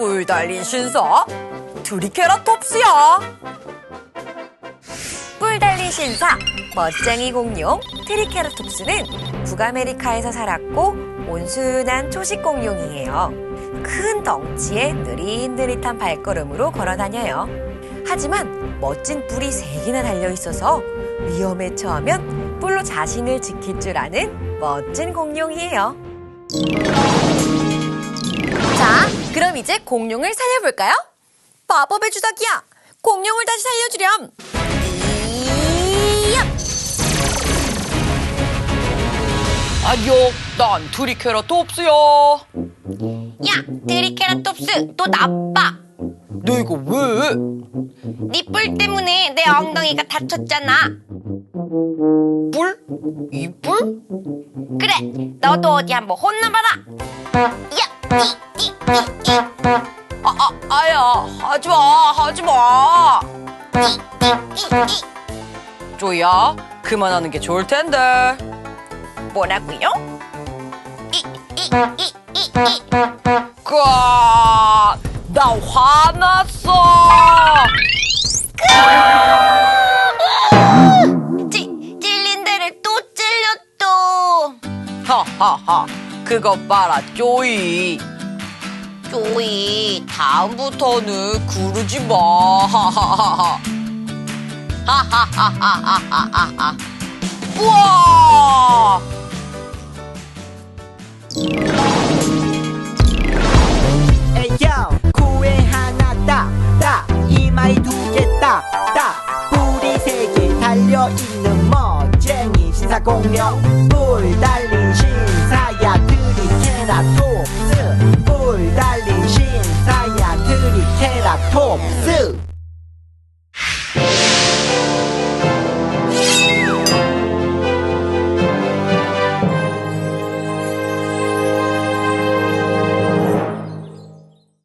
뿔 달린 신사 트리케라톱스야. 뿔 달린 신사 멋쟁이 공룡 트리케라톱스는 북아메리카에서 살았고 온순한 초식 공룡이에요. 큰 덩치에 느릿느릿한 발걸음으로 걸어 다녀요. 하지만 멋진 뿔이 세 개나 달려 있어서 위험에 처하면 뿔로 자신을 지킬 줄 아는 멋진 공룡이에요. 자, 이제 공룡을 살려볼까요? 마법의 주사기야! 공룡을 다시 살려주렴! 이야! 안녕, 난 트리케라톱스야. 야, 트리케라톱스, 너 나빠. 내가 왜? 네 뿔 때문에 내 엉덩이가 다쳤잖아. 뿔? 이 뿔? 그래, 너도 어디 한번 혼나봐라. 야, 이, 이, 이, 이. 아, 아, 아야, 하지 마, 하지 마. 조이야, 그만하는 게 좋을 텐데. 뭐라고요? 까, 나 화났어. 찌, 찔린 데를 또 찔렸어. 하하하, 그것 봐라, 조이. 조이, 다음부터는 그러지 마. 하하하하. 하하하하하하하. 우와! 에이요 코에 하나 딱딱 이마에 두개 딱딱 뿔이 세개 달려 있는 멋쟁이 신사 공룡 뿔 달린 신사야 트리케라톱스 뿔 달린 신사야 트리케라톱스.